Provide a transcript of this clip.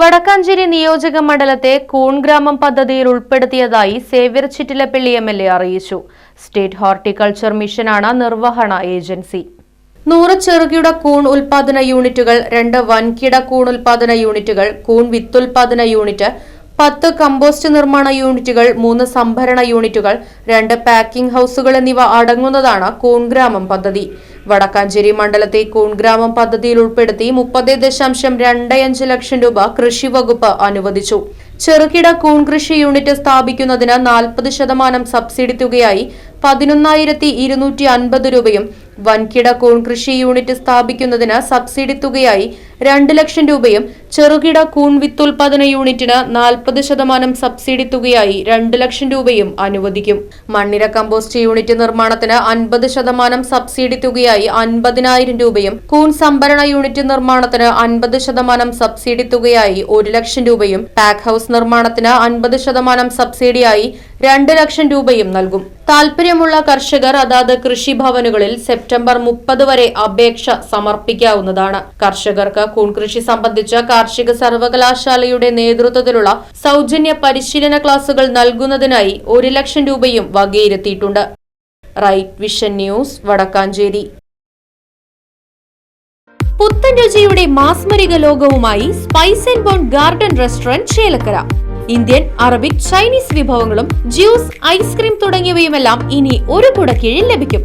Vadakkanchery നിയോജക മണ്ഡലത്തെ കൂൺഗ്രാമം പദ്ധതിയിൽ ഉൾപ്പെടുത്തിയതായി Xavier Chittilappally M L A അറിയിച്ചു. സ്റ്റേറ്റ് ഹോർട്ടിക്കൾച്ചർ മിഷനാണ് നിർവഹണ ഏജൻസി. നൂറ് ചെറുകിട കൂൺ ഉൽപാദന യൂണിറ്റുകൾ രണ്ട് വൻകിട കൂൺ ഉൽപാദന യൂണിറ്റുകൾ കൂൺ വിത്തുൽപാദന യൂണിറ്റ് പത്ത് കമ്പോസ്റ്റ് നിർമ്മാണ യൂണിറ്റുകൾ മൂന്ന് സംഭരണ യൂണിറ്റുകൾ രണ്ട് പാക്കിംഗ് ഹൌസുകൾ എന്നിവ അടങ്ങുന്നതാണ് കൂൺഗ്രാമം പദ്ധതി. വടക്കാഞ്ചേരി മണ്ഡലത്തെ കൂൺഗ്രാമം പദ്ധതിയിൽ ഉൾപ്പെടുത്തി മുപ്പത് ദശാംശം രണ്ട് അഞ്ച് ലക്ഷം രൂപ കൃഷി വകുപ്പ് അനുവദിച്ചു. ചെറുകിട കൂൺ കൃഷി യൂണിറ്റ് സ്ഥാപിക്കുന്നതിന് നാൽപ്പത് ശതമാനം സബ്സിഡി തുകയായി പതിനൊന്നായിരത്തി ഇരുന്നൂറ്റി അൻപത് രൂപയും വൻകിട കൂൺ കൃഷി യൂണിറ്റ് സ്ഥാപിക്കുന്നതിന് സബ്സിഡി തുകയായി രണ്ട് ലക്ഷം രൂപയും ചെറുകിട കൂൺ വിത്തുൽപാദന യൂണിറ്റിന് നാൽപ്പത് ശതമാനം സബ്സിഡി തുകയായി രണ്ട് ലക്ഷം രൂപയും അനുവദിക്കും. മണ്ണിര കമ്പോസ്റ്റ് യൂണിറ്റ് നിർമ്മാണത്തിന് അൻപത് ശതമാനം സബ്സിഡി തുകയായി അൻപതിനായിരം രൂപയും കൂൺ സംഭരണ യൂണിറ്റ് നിർമ്മാണത്തിന് അൻപത് ശതമാനം സബ്സിഡി തുകയായി ഒരു ലക്ഷം രൂപയും പാക്ക് ഹൌസ് നിർമ്മാണത്തിന് അൻപത് ശതമാനം സബ്സിഡിയായി രണ്ട് ലക്ഷം രൂപയും നൽകും. താൽപര്യമുള്ള കർഷകർ അതാത് കൃഷിഭവനുകളിൽ സെപ്റ്റംബർ മുപ്പത് വരെ അപേക്ഷ സമർപ്പിക്കാവുന്നതാണ്. കർഷകർക്ക് കൂൺകൃഷി സംബന്ധിച്ച കാർഷിക സർവകലാശാലയുടെ നേതൃത്വത്തിലുള്ള സൗജന്യ പരിശീലന ക്ലാസുകൾ നൽകുന്നതിനായി ഒരു ലക്ഷം രൂപയും വകയിരുത്തിയിട്ടുണ്ട്. Right vision news Vadakkanchery. പുത്തൻ രുചിയുടെ മാസ്മരിക ലോകവുമായി spice and bone garden restaurant Chelakkara Indian Arabic Chinese വിഭവങ്ങളും ജ്യൂസ് ഐസ്ക്രീം തുടങ്ങിയവയുമെല്ലാം ഇനി ഒരു കുടക്കീഴിൽ ലഭിക്കും.